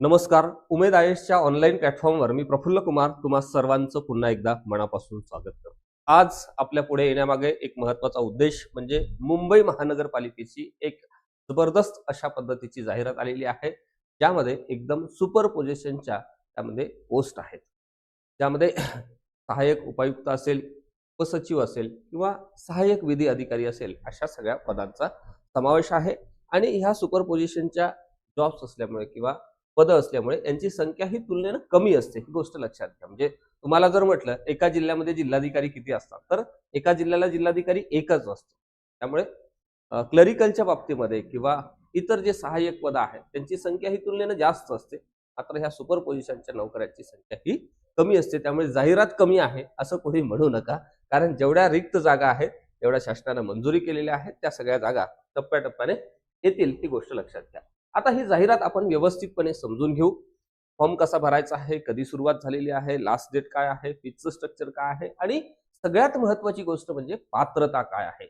नमस्कार. उमेद आयेशच्या ऑनलाईन प्लॅटफॉर्मवर मी प्रफुल्ल कुमार तुम्हा सर्वांचं पुन्हा एकदा मनापासून स्वागत करतो. आज आपल्या पुढे येण्यामागे एक महत्त्वाचा उद्देश म्हणजे मुंबई महानगरपालिकेची एक जबरदस्त अशा पद्धतीची जाहिरात आलेली आहे. ज्यामध्ये एकदम सुपर पोझिशनच्या त्यामध्ये पोस्ट आहेत. ज्यामध्ये सहाय्यक उपायुक्त असेल उपसचिव असेल किंवा सहाय्यक विधी अधिकारी असेल अशा सगळ्या पदांचा समावेश आहे. आणि ह्या सुपर पोझिशनच्या जॉब्स असल्यामुळे किंवा पदं असल्यामुळे यांची संख्या ही तुलनेनं कमी असते ही गोष्ट लक्षात घ्या. म्हणजे तुम्हाला जर म्हटलं एका जिल्ह्यामध्ये जिल्हाधिकारी किती असतात तर एका जिल्ह्याला जिल्हाधिकारी एकच असतो. त्यामुळे क्लरिकलच्या बाबतीमध्ये किंवा इतर जे सहाय्यक पदं आहेत त्यांची संख्या ही तुलनेनं जास्त असते. मात्र ह्या सुपर पोझिशनच्या नोकऱ्यांची संख्या ही कमी असते. त्यामुळे जाहिरात कमी आहे असं कोणी म्हणू नका. कारण जेवढ्या रिक्त जागा आहेत तेवढ्या शासनानं मंजुरी केलेल्या आहेत त्या सगळ्या जागा टप्प्याटप्प्याने येतील ही गोष्ट लक्षात घ्या. आता ही जाहिरात आपण व्यवस्थितपणे समजून घेऊ. फॉर्म कसा भरायचा आहे कधी सुरुवात झालेली आहे लास्ट डेट काय आहे फीचं स्ट्रक्चर काय आहे आणि सगळ्यात महत्वाची गोष्ट म्हणजे पात्रता काय आहे.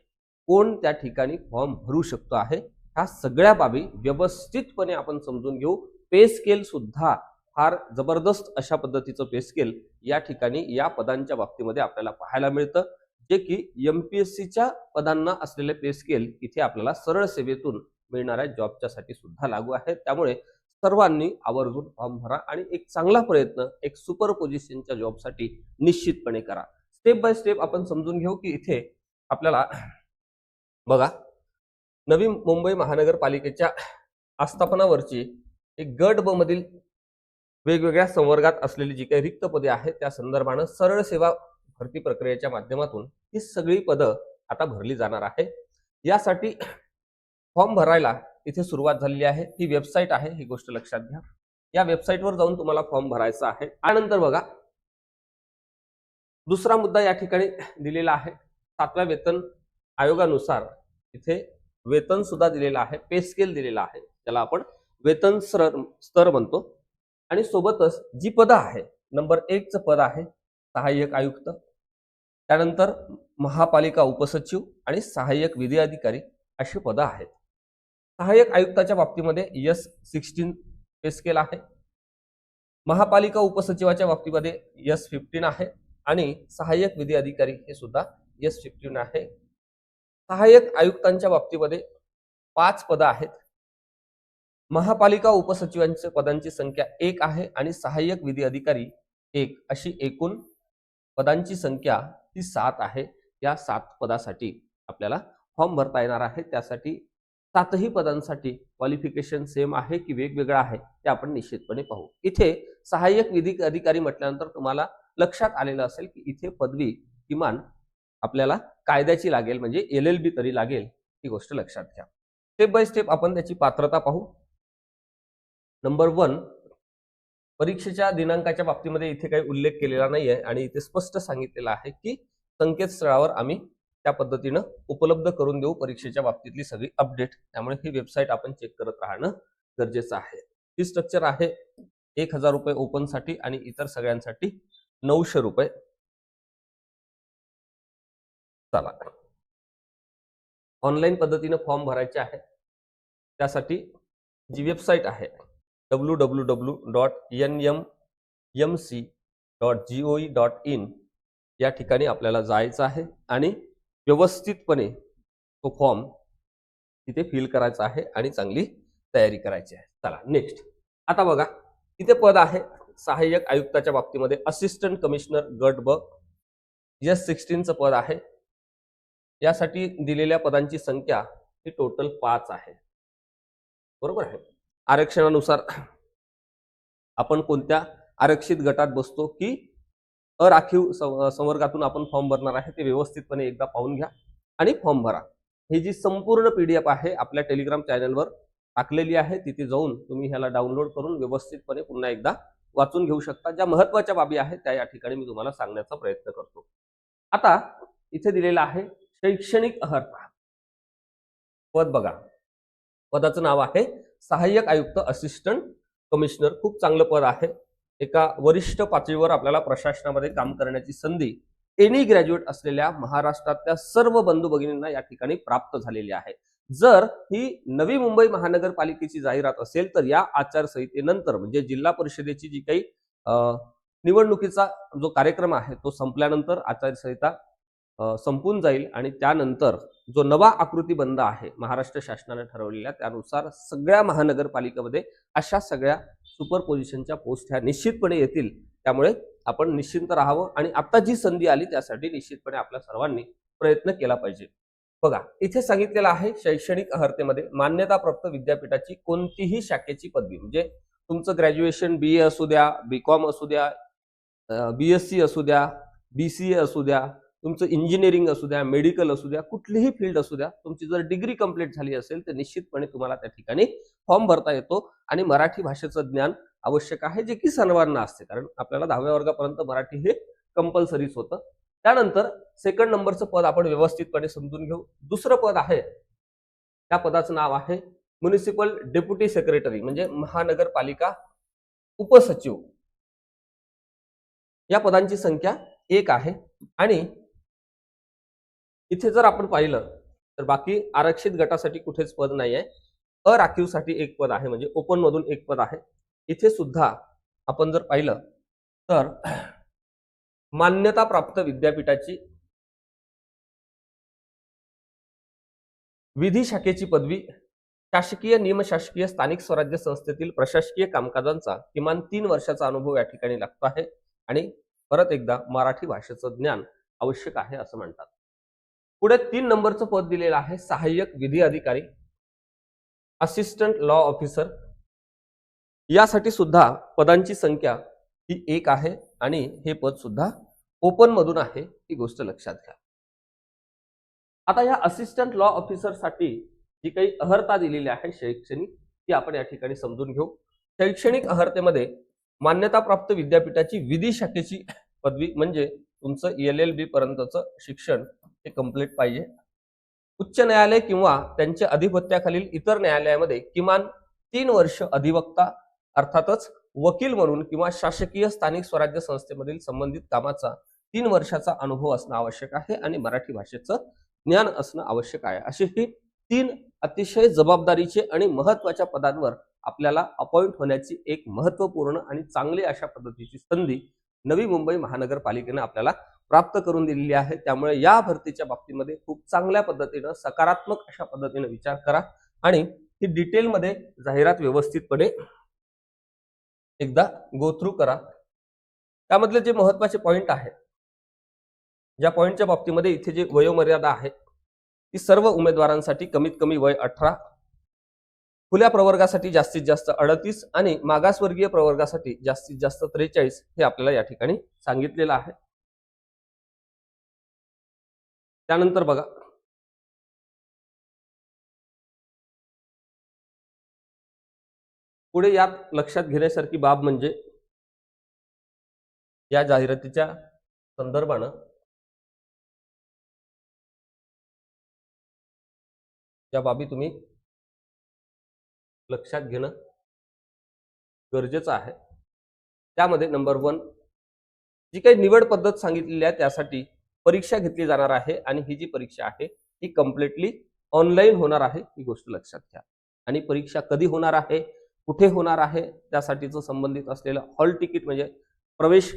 कोण त्या ठिकाणी फॉर्म भरू शकतो आहे ह्या सगळ्या बाबी व्यवस्थितपणे आपण समजून घेऊ. पे स्केल सुद्धा फार जबरदस्त अशा पद्धतीचं पे स्केल या ठिकाणी या पदांच्या बाबतीमध्ये आपल्याला पाहायला मिळतं. जे की एमपीएससीच्या पदांना असलेले पे स्केल इथे आपल्याला सरळ सेवेतून मिळणाऱ्या जॉबच्या साठी सुद्धा लागू आहे. त्यामुळे सर्वांनी आवर्जून फॉर्म भरा आणि एक चांगला प्रयत्न एक सुपर पोझिशनच्या जॉबसाठी निश्चितपणे करा. स्टेप बाय स्टेप आपण समजून घेऊ की इथे आपल्याला बघा नवी मुंबई महानगरपालिकेच्या आस्थापनावरची एक गट ब मधील वेगवेगळ्या संवर्गात असलेली जी काही रिक्त पदे आहेत त्या संदर्भानं सरळ सेवा भरती प्रक्रियेच्या माध्यमातून ही सगळी पदं आता भरली जाणार आहे. यासाठी फॉर्म भरायला इथे सुरुवात झालेली आहे. ही वेबसाईट आहे ही गोष्ट लक्षात घ्या. या वेबसाईटवर जाऊन तुम्हाला फॉर्म भरायचा आहे. त्यानंतर बघा दुसरा मुद्दा या ठिकाणी दिलेला आहे. सातव्या वेतन आयोगानुसार इथे वेतन सुद्धा दिलेलं आहे पे स्केल दिलेला आहे. त्याला आपण वेतन स्तर स्तर म्हणतो. आणि सोबतच जी पदं आहे नंबर एकचं पद आहे सहाय्यक आयुक्त. त्यानंतर महापालिका उपसचिव आणि सहाय्यक विधी अधिकारी अशी पदं आहेत. सहाय्यक आयुक्ताच्या बाबतीमध्ये यस सिक्स्टीन पे स्केल आहे. महापालिका उपसचिवाच्या बाबतीमध्ये यस फिफ्टीन आहे आणि सहाय्यक विधी अधिकारी हे सुद्धा यस फिफ्टीन आहे. सहाय्यक आयुक्तांच्या बाबतीमध्ये पाच पदं आहेत. महापालिका उपसचिवांच्या पदांची संख्या एक आहे आणि सहाय्यक विधी अधिकारी एक. अशी एकूण पदांची संख्या ही सात आहे. या सात पदासाठी आपल्याला फॉर्म भरता येणार आहे. त्यासाठी सातही पदांसाठी क्वालिफिकेशन सेम आहे की वेगवेगळं आहे ते आपण निश्चितपणे पाहू. इथे सहाय्यक विधी अधिकारी म्हटल्यानंतर तुम्हाला लक्षात आलेलं असेल की इथे पदवी किमान आपल्याला कायद्याची लागेल म्हणजे एल एल बी तरी लागेल ही गोष्ट लक्षात घ्या. स्टेप बाय स्टेप आपण त्याची पात्रता पाहू. नंबर वन परीक्षेच्या दिनांकाच्या बाबतीमध्ये इथे काही उल्लेख केलेला नाहीये आणि इथे स्पष्ट सांगितलेलं आहे की संकेतस्थळावर आम्ही त्या पद्धतीनं उपलब्ध करून देऊ परीक्षेच्या बाबतीतली सगळी अपडेट त्यामुळे ही वेबसाईट आपण चेक करत राहणं गरजेचं आहे. ही स्ट्रक्चर आहे एक हजार रुपये ओपनसाठी आणि इतर सगळ्यांसाठी नऊशे रुपये. चला. ऑनलाईन पद्धतीनं फॉर्म भरायचे आहे. त्यासाठी जी वेबसाईट आहे W W W dot N M M C dot G O E dot in या ठिकाणी आपल्याला जायचं आहे आणि व्यवस्थितपणे तो फॉर्म तिथे फिल करायचा आहे आणि चांगली तयारी करायची आहे. चला नेक्स्ट आता बघा तिथे पद आहे. सहाय्यक आयुक्ताच्या बाबतीमध्ये असिस्टंट कमिशनर गट ब. एस सिक्स्टीनचं पद आहे. यासाठी दिलेल्या पदांची संख्या ही टोटल पाच आहे. बरोबर आहे? आरक्षणानुसार आपण कोणत्या आरक्षित गटात बसतो की अराखीव संवर्गातून आपण फॉर्म भरणार आहे ते व्यवस्थितपणे एकदा पाहून घ्या आणि फॉर्म भरा. ही जी संपूर्ण पीडीएफ आहे आपल्या टेलिग्राम चॅनलवर टाकलेली आहे तिथे जाऊन तुम्ही ह्याला डाउनलोड करून व्यवस्थितपणे पुन्हा एकदा वाचून घेऊ शकता. ज्या महत्त्वाच्या बाबी आहेत त्या या ठिकाणी मी तुम्हाला सांगण्याचा प्रयत्न करतो. आता इथे दिलेला आहे शैक्षणिक अर्हता पद बघा. पदाचं नाव आहे सहाय्यक आयुक्त असिस्टंट कमिशनर खूप चांगलं पद आहे. एका वरिष्ठ पातळीवर आपल्याला प्रशासनामध्ये काम करण्याची संधी एनी ग्रॅज्युएट असलेल्या महाराष्ट्रातल्या सर्व बंधू भगिनींना या ठिकाणी प्राप्त झालेली आहे. जर ही नवी मुंबई महानगरपालिकेची जाहिरात असेल तर या आचारसंहितेनंतर म्हणजे जिल्हा परिषदेची जी काही निवडणुकीचा जो कार्यक्रम आहे तो संपल्यानंतर आचारसंहिता संपून जाईल आणि त्यानंतर जो नवा आकृती बंद आहे महाराष्ट्र शासनाने ठरवलेल्या त्यानुसार सगळ्या महानगरपालिकेमध्ये अशा सगळ्या सुपर पोझिशनच्या पोस्ट ह्या निश्चितपणे येतील. त्यामुळे आपण निश्चिंत राहावं आणि आता जी संधी आली त्यासाठी निश्चितपणे आपल्या सर्वांनी प्रयत्न केला पाहिजे. बघा इथे सांगितलेलं आहे शैक्षणिक अर्हतेमध्ये मान्यताप्राप्त विद्यापीठाची कोणतीही शाखेची पदवी. म्हणजे तुमचं ग्रॅज्युएशन बी ए असू द्या बी कॉम असू द्या बी एस सी असू द्या बी सी ए असू द्या तुमचं इंजिनिअरिंग असू द्या मेडिकल असू द्या कुठलीही फील्ड असू द्या तुमची जर डिग्री कंप्लीट झाली असेल तर निश्चितपणे तुम्हाला त्या ठिकाणी फॉर्म भरता येतो. आणि मराठी भाषेचं ज्ञान आवश्यक आहे जे की सर्वांना असते. कारण आपल्याला दहाव्या वर्गापर्यंत मराठी हे कंपल्सरीच होतं. त्यानंतर सेकंड नंबरचं पद आपण व्यवस्थितपणे समजून घेऊ. दुसरं पद आहे त्या पदाचं नाव आहे म्युनिसिपल डेप्युटी सेक्रेटरी म्हणजे महानगरपालिका उपसचिव. या पदांची संख्या एक आहे. आणि इथे जर आपण पाहिलं तर बाकी आरक्षित गटासाठी कुठेच पद नाही आहे अराखीवसाठी एक पद आहे म्हणजे ओपनमधून एक पद आहे. इथे सुद्धा आपण जर पाहिलं तर मान्यता प्राप्त विद्यापीठाची विधी शाखेची पदवी शासकीय निमशासकीय स्थानिक स्वराज्य संस्थेतील प्रशासकीय कामकाजांचा किमान तीन वर्षाचा अनुभव या ठिकाणी लागतो आहे आणि परत एकदा मराठी भाषेचं ज्ञान आवश्यक आहे असं म्हणतात. पुढे तीन नंबरचं पद दिलेलं आहे सहाय्यक विधी अधिकारी असिस्टंट लॉ ऑफिसर यासाठी सुद्धा पदांची संख्या ही एक आहे आणि हे पद सुद्धा ओपन मधून आहे ही गोष्ट लक्षात घ्या. आता या असिस्टंट लॉ ऑफिसरसाठी जी काही अहर्ता दिलेली आहे शैक्षणिक ती आपण या ठिकाणी समजून घेऊ. शैक्षणिक अहर्तेमध्ये मान्यताप्राप्त विद्यापीठाची विधी शाखेची पदवी म्हणजे तुमचं एल एल बी पर्यंतचं शिक्षण हे कंप्लीट पाहिजे. उच्च न्यायालय किंवा त्यांच्या अधिपत्याखालील इतर न्यायालयामध्ये किमान तीन वर्ष अधिवक्ता अर्थातच वकील म्हणून किंवा शासकीय स्थानिक स्वराज्य संस्थेमधील संबंधित कामाचा तीन वर्षाचा अनुभव असणं आवश्यक आहे आणि मराठी भाषेचं ज्ञान असणं आवश्यक आहे. अशी ही तीन अतिशय जबाबदारीचे आणि महत्त्वाच्या पदांवर आपल्याला अपॉइंट होण्याची एक महत्त्वपूर्ण आणि चांगली अशा पद्धतीची संधी नवी मुंबई महानगरपालिकेनं आपल्याला प्राप्त करून दिलेली आहे. त्यामुळे या भरतीच्या बाबतीमध्ये खूप चांगल्या पद्धतीनं सकारात्मक अशा पद्धतीने विचार करा आणि ही डिटेलमध्ये जाहिरात व्यवस्थितपणे एकदा गो थ्रू करा. त्यामधले जे महत्त्वाचे पॉईंट आहेत ज्या पॉईंटच्या बाबतीमध्ये इथे जे वयोमर्यादा आहे ती सर्व उमेदवारांसाठी कमीत कमी वय अठरा खुल्या प्रवर्गासाठी जास्तीत जास्त अडतीस आणि मागासवर्गीय प्रवर्गासाठी जास्तीत जास्त त्रेचाळीस हे आपल्याला या ठिकाणी सांगितलेलं आहे. त्यानंतर बघा. पुढे यात लक्षात घेण्यासारखी बाब म्हणजे या जाहिरातीच्या संदर्भानं या बाबी तुम्ही लक्षात घेणं गरजेचं आहे. त्यामध्ये नंबर वन जी काही निवड पद्धत सांगितलेली आहे त्यासाठी परीक्षा घेतली जाणार आहे आणि ही जी परीक्षा आहे ही कम्प्लिटली ऑनलाईन होणार आहे ही गोष्ट लक्षात घ्या. आणि परीक्षा कधी होणार आहे कुठे होणार आहे त्यासाठीचं संबंधित असलेलं हॉल तिकीट म्हणजे प्रवेश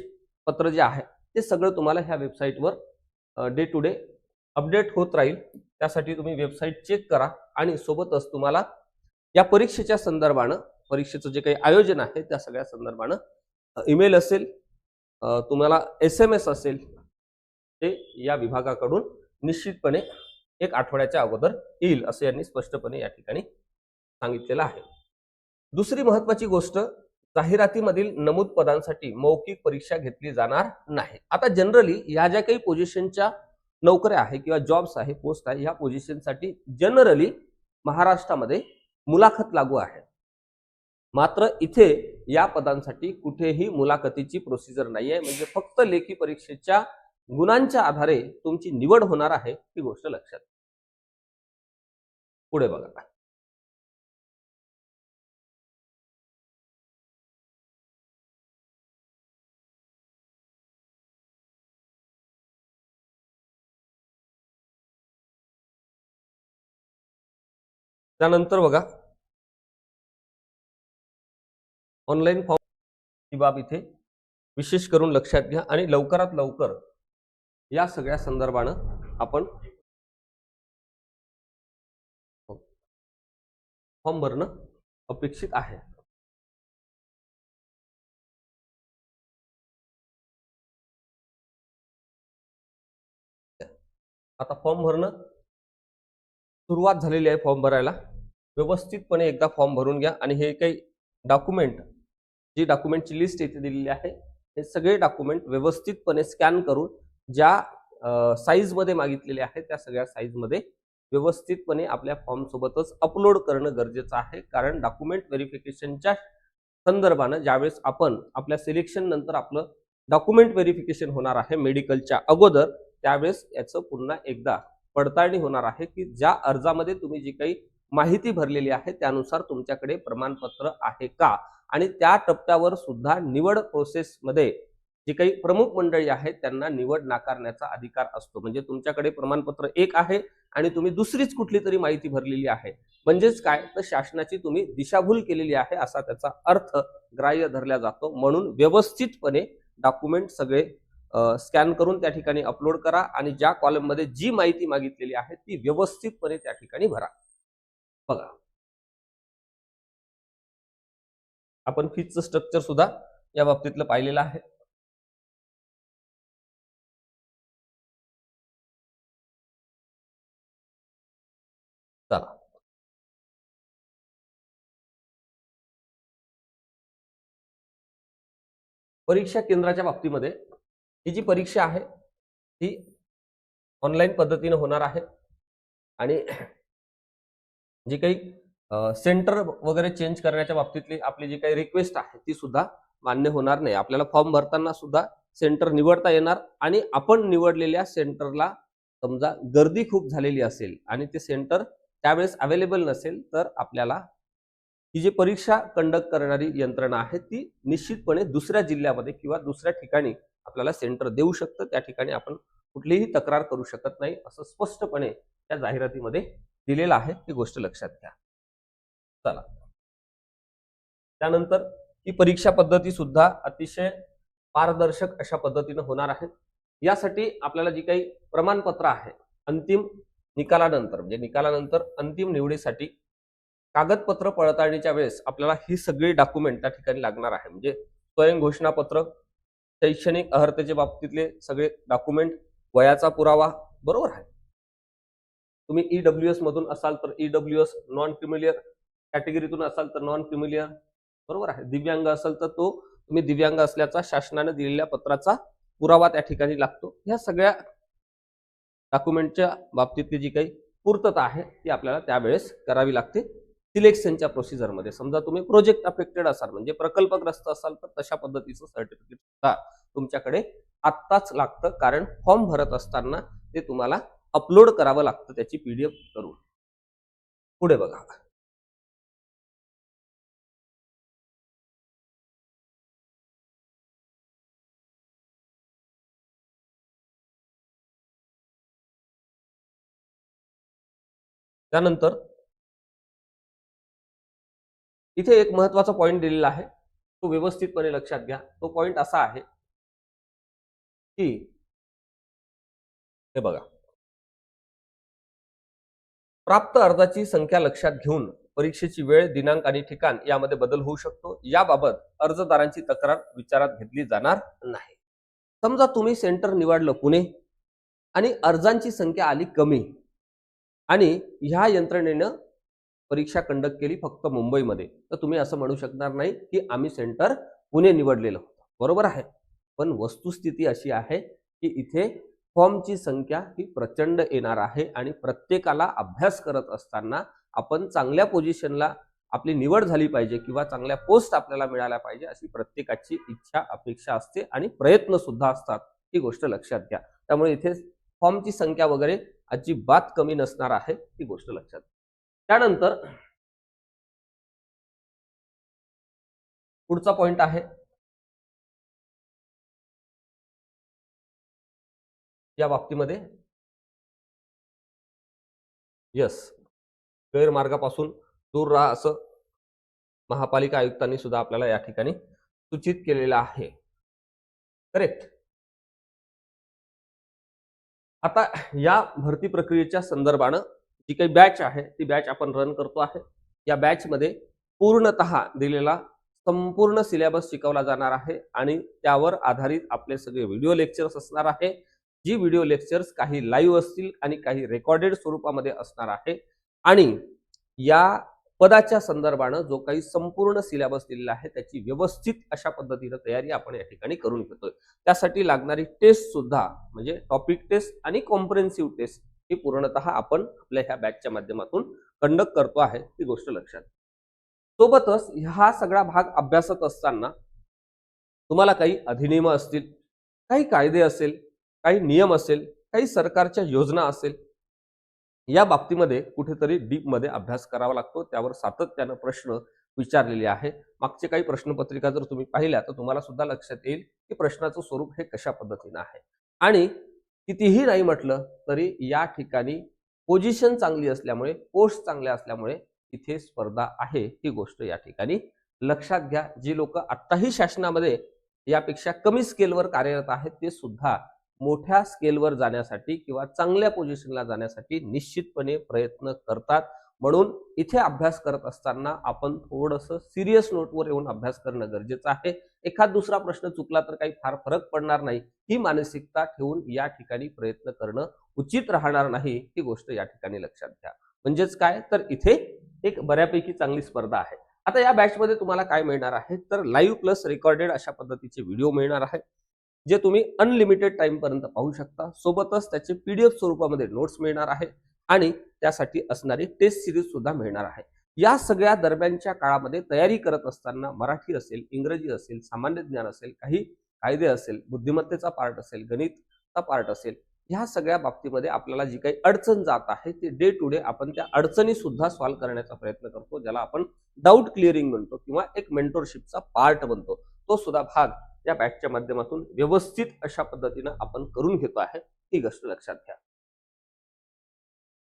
पत्र जे आहे ते सगळं तुम्हाला ह्या वेबसाईटवर डे टू डे अपडेट होत राहील. त्यासाठी तुम्ही वेबसाईट चेक करा आणि सोबतच तुम्हाला या परीक्षेच्या संदर्भानं परीक्षेचं जे काही आयोजन आहे त्या सगळ्या संदर्भानं ईमेल असेल तुम्हाला एस एम एस असेल ते या विभागाकडून निश्चितपणे एक आठवड्याच्या अगोदर येईल असं यांनी स्पष्टपणे या ठिकाणी सांगितलेलं आहे. दुसरी महत्वाची गोष्ट जाहिरातीमधील नमूद पदांसाठी मौखिक परीक्षा घेतली जाणार नाही. आता जनरली या ज्या काही पोझिशनच्या नोकऱ्या आहे किंवा जॉब्स आहे पोस्ट आहे ह्या पोझिशनसाठी जनरली महाराष्ट्रामध्ये मुलाखत लागू आहे. मात्र इथे या पदांसाठी कुठेही मुलाखतीची प्रोसिजर नाही आहे म्हणजे फक्त लेखी परीक्षेच्या गुणांच्या आधारे तुमची निवड होणार आहे ही गोष्ट लक्षात. पुढे बघा. त्यानंतर बघा. ऑनलाईन फॉर्म ही बाब इथे विशेष करून लक्षात घ्या आणि लवकरात लवकर या सगळ्या संदर्भानं आपण फॉर्म भरणं अपेक्षित आहे. आता फॉर्म भरणं सुरुवात झालेली आहे फॉर्म भरायला. व्यवस्थितपणे एकदा फॉर्म भरून घ्या आणि हे काही डॉक्युमेंट जी डॉक्युमेंटची लिस्ट इथे दिलेली आहे हे सगळे डॉक्युमेंट व्यवस्थितपणे स्कॅन करून ज्या साईजमध्ये मागितलेले आहे त्या सगळ्या साईजमध्ये व्यवस्थितपणे आपल्या फॉर्मसोबतच अपलोड करणं गरजेचं आहे. कारण डॉक्युमेंट व्हेरिफिकेशनच्या संदर्भानं ज्यावेळेस आपण आपल्या सिलेक्शन नंतर आपलं डॉक्युमेंट व्हेरिफिकेशन होणार आहे मेडिकलच्या अगोदर त्यावेळेस याचं पुन्हा एकदा पडताळणी होणार आहे की ज्या अर्जामध्ये तुम्ही जी काही माहिती भरलेली आहे त्यानुसार तुमच्याकडे प्रमाणपत्र आहे का? आणि त्या टप्प्यावर सुद्धा निवड प्रोसेसमध्ये जी काही प्रमुख मंडळी आहेत त्यांना निवड नाकारण्याचा अधिकार असतो. म्हणजे तुमच्याकडे प्रमाणपत्र एक आहे आणि तुम्ही दुसरीच कुठली तरी माहिती भरलेली आहे. म्हणजेच काय? तर शासनाची तुम्ही दिशाभूल केलेली आहे असा त्याचा अर्थ ग्राह्य धरला जातो. म्हणून व्यवस्थितपणे डॉक्युमेंट सगळे स्कॅन करून त्या ठिकाणी अपलोड करा आणि ज्या कॉलममध्ये जी माहिती मागितलेली आहे ती व्यवस्थितपणे त्या ठिकाणी भरा. बघा. आपण फीजचं स्ट्रक्चर सुद्धा या बाबतीतलं पाहिलेलं आहे. चला. परीक्षा केंद्राच्या बाबतीमध्ये ही जी परीक्षा आहे ती ऑनलाईन पद्धतीने होणार आहे. आणि जी काही सेंटर वगैरे चेंज करण्याच्या बाबतीतली आपली जी काही रिक्वेस्ट आहे ती सुद्धा मान्य होणार नाही. आपल्याला फॉर्म भरताना सुद्धा सेंटर निवडता येणार आणि आपण निवडलेल्या सेंटरला समजा गर्दी खूप झालेली असेल आणि ते सेंटर त्यावेळेस अवेलेबल नसेल तर आपल्याला ही जी परीक्षा कंडक्ट करणारी यंत्रणा आहे ती निश्चितपणे दुसऱ्या जिल्ह्यामध्ये किंवा दुसऱ्या ठिकाणी आपल्याला सेंटर देऊ शकतं. त्या ठिकाणी आपण कुठलीही तक्रार करू शकत नाही असं स्पष्टपणे त्या जाहिरातीमध्ये दिलेलं आहे. ती गोष्ट लक्षात घ्या. चला. त्यानंतर ही परीक्षा पद्धती सुद्धा अतिशय पारदर्शक अशा पद्धतीनं होणार आहे. यासाठी आपल्याला जी काही प्रमाणपत्र आहे अंतिम निकालानंतर म्हणजे निकालानंतर अंतिम निवडीसाठी कागदपत्र पडताळणीच्या वेळेस आपल्याला ही सगळी डॉक्युमेंट त्या ठिकाणी लागणार आहे. म्हणजे स्वयं घोषणापत्र शैक्षणिक अर्हतेच्या बाबतीतले सगळे डॉक्युमेंट वयाचा पुरावा बरोबर आहे. तुम्ही ईडब्ल्यू एस मधून असाल तर E W S non creamy layer कॅटेगरीतून असाल तर नॉन क्रिमिलियर बरोबर आहे. दिव्यांग असाल तर तो तुम्ही दिव्यांग असल्याचा शासनाने दिलेल्या पत्राचा पुरावा त्या ठिकाणी लागतो. ह्या सगळ्या डॉक्युमेंटच्या बाबतीतली जी काही पूर्तता आहे ती आपल्याला त्यावेळेस करावी लागते. सिलेक्शनच्या प्रोसिजरमध्ये. समजा तुम्ही प्रोजेक्ट अफेक्टेड असाल म्हणजे प्रकल्पग्रस्त असाल तर तशा पद्धतीचं सर्टिफिकेट सुद्धा तुमच्याकडे आत्ताच लागतं. कारण फॉर्म भरत असताना ते तुम्हाला अपलोड करावं लागतं त्याची पीडीएफ करून. पुढे बघा. त्यानंतर इथे एक महत्त्वाचा पॉईंट दिलेला आहे. तो व्यवस्थितपणे लक्षात घ्या. तो पॉईंट असा आहे की हे बघा. प्राप्त अर्जाची संख्या लक्षात घेऊन परीक्षेची वेळ दिनांक आणि ठिकाण यामध्ये बदल होऊ शकतो. याबाबत अर्जदारांची तक्रार विचारात घेतली जाणार नाही. समजा तुम्ही सेंटर निवडलं पुणे आणि अर्जांची संख्या आली कमी आणि ह्या यंत्रणेनं परीक्षा कंडक्ट केली फक्त मुंबईमध्ये. तर तुम्ही असं म्हणू शकणार नाही की आम्ही सेंटर पुणे निवडलेलं होतं. बरोबर आहे. पण वस्तुस्थिती अशी आहे की इथे फॉर्मची संख्या ही प्रचंड येणार आहे आणि प्रत्येकाला अभ्यास करत असताना आपण चांगल्या पोझिशनला आपली निवड झाली पाहिजे किंवा चांगल्या पोस्ट आपल्याला मिळाल्या पाहिजे अशी प्रत्येकाची इच्छा अपेक्षा असते आणि प्रयत्न सुद्धा असतात. ही गोष्ट लक्षात घ्या. त्यामुळे इथे फॉर्मची संख्या वगैरे अजिबात कमी नसणार आहे. ही गोष्ट लक्षात घ्या. त्यानंतर पुढचा पॉइंट आहे. या बाबतीमध्ये. यस गैरमार्गापासून दूर राहा असं महापालिका आयुक्तांनी सुद्धा आपल्याला या ठिकाणी सूचित केलेलं आहे. करेक्ट आता या भरती प्रक्रियेच्या संदर्भानं जी काही बॅच आहे ती बॅच आपण रन करतो आहे. या बॅच मध्ये पूर्णतः दिलेला संपूर्ण सिलेबस शिकवला जाणार आहे आणि त्यावर आधारित आपले सगळे व्हिडिओ लेक्चर्स असणार आहे. जी व्हिडिओ लेक्चर्स काही लाईव्ह असतील आणि काही रेकॉर्डेड स्वरूपामध्ये असणार आहे. आणि या पदाच्या संदर्भानं जो काही संपूर्ण सिलेबस दिलेला आहे त्याची व्यवस्थित अशा पद्धतीनं तयारी आपण या ठिकाणी करून घेतोय. त्यासाठी लागणारी टेस्ट सुद्धा म्हणजे टॉपिक टेस्ट आणि कॉम्प्रेन्सिव्ह टेस्ट ही पूर्णतः आपण आपल्या ह्या बॅचच्या माध्यमातून कंडक्ट करतो आहे ती गोष्ट लक्षात सोबतच हा सगळा भाग अभ्यासत असताना तुम्हाला काही अधिनियम असतील काही कायदे असेल काही नियम असेल काही सरकारच्या योजना असेल या बाबतीमध्ये कुठेतरी डीपमध्ये अभ्यास करावा लागतो. त्यावर सातत्यानं प्रश्न विचारलेले आहे. मागचे काही प्रश्नपत्रिका जर तुम्ही पाहिल्या तर तुम्हाला सुद्धा लक्षात येईल की प्रश्नाचं स्वरूप हे कशा पद्धतीनं आहे. आणि कितीही नाही म्हटलं तरी या ठिकाणी पोझिशन चांगली असल्यामुळे पोस्ट चांगल्या असल्यामुळे इथे स्पर्धा आहे ही गोष्ट या ठिकाणी. लक्षात घ्या जी लोक आत्ताही शासनामध्ये यापेक्षा कमी स्केलवर कार्यरत आहेत ते सुद्धा मोठ्या स्केलवर जाण्यासाठी किंवा चांगल्या पोझिशनला जाण्यासाठी निश्चितपणे प्रयत्न करतात. म्हणून इथे अभ्यास करत असताना आपण थोडंसं सिरियस नोटवर येऊन अभ्यास करणं गरजेचं आहे. एखाद दुसरा प्रश्न चुकला तर काही फार फरक पडणार नाही. ही मानसिकता ठेवून या ठिकाणी प्रयत्न करणं उचित राहणार नाही ही गोष्ट या ठिकाणी लक्षात घ्या. म्हणजेच काय? तर इथे एक बऱ्यापैकी चांगली स्पर्धा आहे. आता या बॅचमध्ये तुम्हाला काय मिळणार आहे? तर लाईव्ह प्लस रेकॉर्डेड अशा पद्धतीचे व्हिडिओ मिळणार आहे जे तुम्ही अनलिमिटेड टाइमपर्यंत पाहू शकता. सोबतच त्याचे पीडीएफ स्वरूपामध्ये नोट्स मिळणार आहे. आणि त्यासाठी असणारी टेस्ट सिरीज सुद्धा मिळणार आहे. या सगळ्या दरम्यानच्या काळामध्ये तयारी करत असताना मराठी असेल इंग्रजी असेल सामान्य ज्ञान असेल काही कायदे असेल बुद्धिमत्तेचा पार्ट असेल गणितचा पार्ट असेल ह्या सगळ्या बाबतीमध्ये आपल्याला जी काही अडचण जात आहे ती डे टू डे आपण त्या अडचणी सुद्धा सॉल्व्ह करण्याचा प्रयत्न करतो ज्याला आपण डाऊट क्लिअरिंग म्हणतो किंवा एक मेंटोरशिपचा पार्ट बनतो. तो सुद्धा भाग या बॅचच्या माध्यमातून व्यवस्थित अशा पद्धतीनं आपण करून घेतो आहे. ही गोष्ट लक्षात घ्या.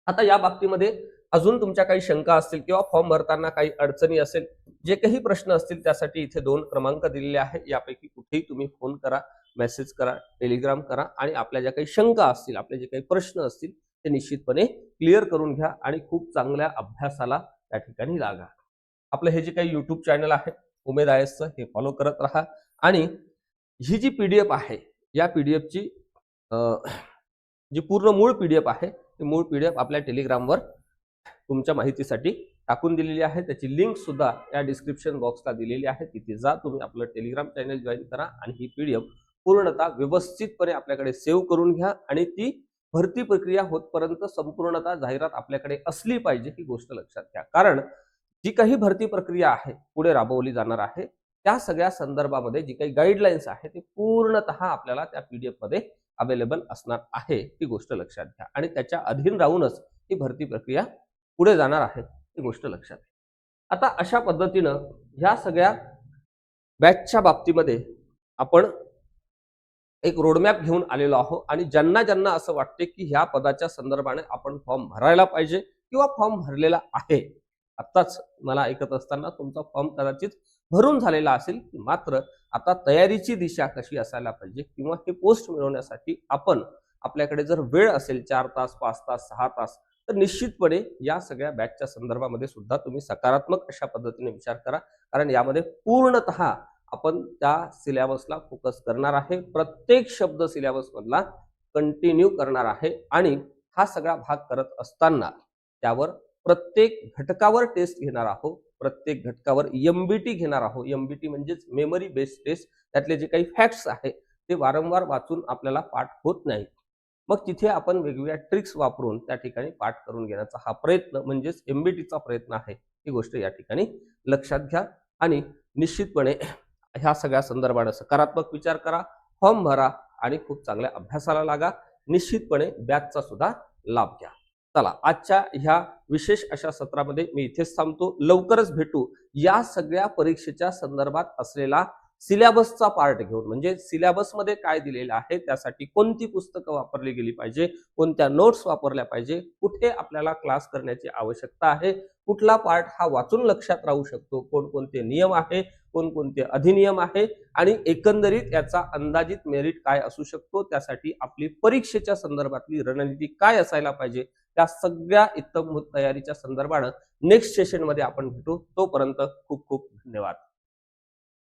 आता या बाबतीमध्ये अजून तुमच्या काही शंका असतील किंवा फॉर्म भरताना काही अडचणी असेल जे काही प्रश्न असतील त्यासाठी इथे दोन क्रमांक दिलेले आहेत. यापैकी कुठेही तुम्ही फोन करा मेसेज करा टेलिग्राम करा आणि आपल्या ज्या काही शंका असतील आपले जे काही प्रश्न असतील ते निश्चितपणे क्लिअर करून घ्या आणि खूप चांगल्या अभ्यासाला त्या ठिकाणी लागा. आपलं हे जे काही यूट्यूब चॅनल आहे उमेद आयसचं हे फॉलो करत राहा आणि ही जी पीडीएफ आहे या पीडीएफची जी पूर्ण मूळ पीडीएफ आहे ती मूळ पीडीएफ आपल्या टेलिग्रामवर तुमच्या माहितीसाठी टाकून दिलेली आहे. त्याची लिंक सुद्धा या डिस्क्रिप्शन बॉक्सला दिलेली आहे. तिथे जा तुम्ही आपलं टेलिग्राम चॅनल जॉईन करा आणि ही पीडीएफ पूर्णतः व्यवस्थितपणे आपल्याकडे सेव्ह करून घ्या आणि ती भरती प्रक्रिया होतपर्यंत संपूर्णतः जाहिरात आपल्याकडे असली पाहिजे ही गोष्ट लक्षात घ्या. कारण जी काही भरती प्रक्रिया आहे पुढे राबवली जाणार आहे त्या सगळ्या संदर्भामध्ये जी काही गाईडलाईन्स आहे ते पूर्णतः आपल्याला त्या पीडीएफमध्ये अवेलेबल असणार आहे ही गोष्ट लक्षात घ्या. आणि त्याच्या अधीन राहूनच ही भरती प्रक्रिया पुढे जाणार आहे ही गोष्ट लक्षात घ्या. आता अशा पद्धतीनं ह्या सगळ्या बॅचच्या बाबतीमध्ये आपण एक रोडमॅप घेऊन आलेलो आहोत आणि ज्यांना ज्यांना असं वाटते की ह्या पदाच्या संदर्भाने आपण फॉर्म भरायला पाहिजे किंवा फॉर्म भरलेला आहे. आत्ताच मला ऐकत असताना तुमचा फॉर्म कदाचित भरून झालेला असेल मात्र आता तयारीची दिशा कशी असायला पाहिजे किंवा हे पोस्ट मिळवण्यासाठी आपण आपल्याकडे जर वेळ असेल चार तास पाच तास सहा तास तर निश्चितपणे या सगळ्या बॅचच्या संदर्भामध्ये सुद्धा तुम्ही सकारात्मक अशा पद्धतीने विचार करा. कारण यामध्ये पूर्णतः आपण त्या सिलेबसला फोकस करणार आहे. प्रत्येक शब्द सिलेबसमधला कंटिन्यू करणार आहे आणि हा सगळा भाग करत असताना त्यावर प्रत्येक घटकावर टेस्ट घेणार आहोत. प्रत्येक घटकावर एमबीटी घेणार आहोत. एमबीटी म्हणजेच मेमरी बेस्ड टेस्ट त्यातले जे काही फॅक्ट्स आहे ते वारंवार वाचून आपल्याला पाठ होत नाही. मग तिथे आपण वेगवेगळ्या ट्रिक्स वापरून त्या ठिकाणी पाठ करून घेण्याचा हा प्रयत्न म्हणजेच एमबीटीचा प्रयत्न आहे ही गोष्ट या ठिकाणी लक्षात घ्या. आणि निश्चितपणे ह्या सगळ्या संदर्भाने सकारात्मक विचार करा फॉर्म भरा आणि खूप चांगल्या अभ्यासाला लागा. निश्चितपणे बॅचचा सुद्धा लाभ घ्या. चला आजच्या ह्या विशेष अशा सत्रामध्ये मी इथेच थांबतो. लवकरच भेटू या सगळ्या परीक्षेच्या संदर्भात असलेला सिलेबसचा पार्ट घेऊन. म्हणजे सिलेबसमध्ये काय दिलेलं आहे त्यासाठी कोणती पुस्तकं वापरली गेली पाहिजे कोणत्या नोट्स वापरल्या पाहिजे कुठे आपल्याला क्लास करण्याची आवश्यकता आहे कुठला पार्ट हा वाचून लक्षात राहू शकतो कोणकोणते नियम आहे कोणकोणते अधिनियम आहे आणि एकंदरीत याचा अंदाजित मेरिट काय असू शकतो त्यासाठी आपली परीक्षेच्या संदर्भातली रणनीती काय असायला पाहिजे त्या सगळ्या इत्तमभूत तयारीच्या संदर्भानं नेक्स्ट सेशनमध्ये आपण भेटू. तोपर्यंत खूप खूप धन्यवाद.